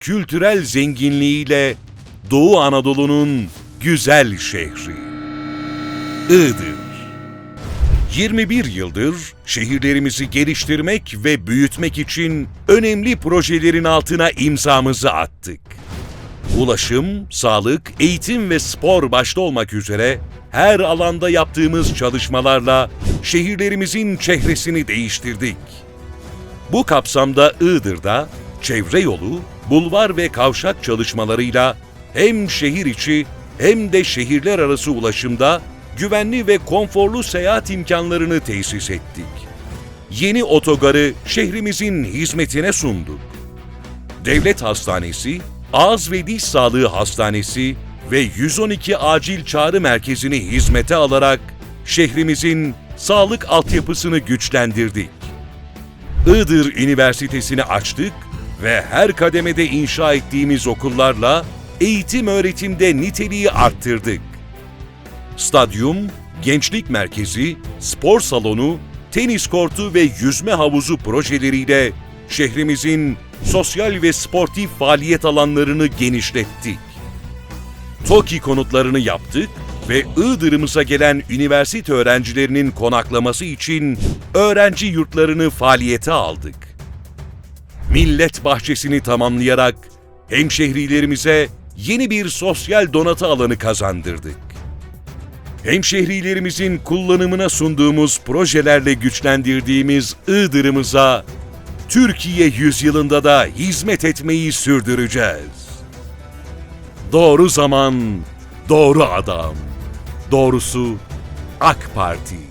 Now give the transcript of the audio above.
kültürel zenginliğiyle Doğu Anadolu'nun güzel şehri. Iğdır. 21 yıldır şehirlerimizi geliştirmek ve büyütmek için önemli projelerin altına imzamızı attık. Ulaşım, sağlık, eğitim ve spor başta olmak üzere her alanda yaptığımız çalışmalarla şehirlerimizin çehresini değiştirdik. Bu kapsamda Iğdır'da çevre yolu, bulvar ve kavşak çalışmalarıyla hem şehir içi hem de şehirler arası ulaşımda güvenli ve konforlu seyahat imkanlarını tesis ettik. Yeni otogarı şehrimizin hizmetine sunduk. Devlet Hastanesi, Ağız ve Diş Sağlığı Hastanesi ve 112 Acil Çağrı Merkezi'ni hizmete alarak şehrimizin sağlık altyapısını güçlendirdik. Iğdır Üniversitesi'ni açtık ve her kademede inşa ettiğimiz okullarla eğitim öğretimde niteliği arttırdık. Stadyum, gençlik merkezi, spor salonu, tenis kortu ve yüzme havuzu projeleriyle şehrimizin sosyal ve sportif faaliyet alanlarını genişlettik. TOKİ konutlarını yaptık ve Iğdır'ımıza gelen üniversite öğrencilerinin konaklaması için öğrenci yurtlarını faaliyete aldık. Millet bahçesini tamamlayarak hemşehrilerimize yeni bir sosyal donatı alanı kazandırdık. Hemşehrilerimizin kullanımına sunduğumuz projelerle güçlendirdiğimiz Iğdır'ımıza Türkiye yüzyılında da hizmet etmeyi sürdüreceğiz. Doğru zaman, doğru adam. Doğrusu AK Parti.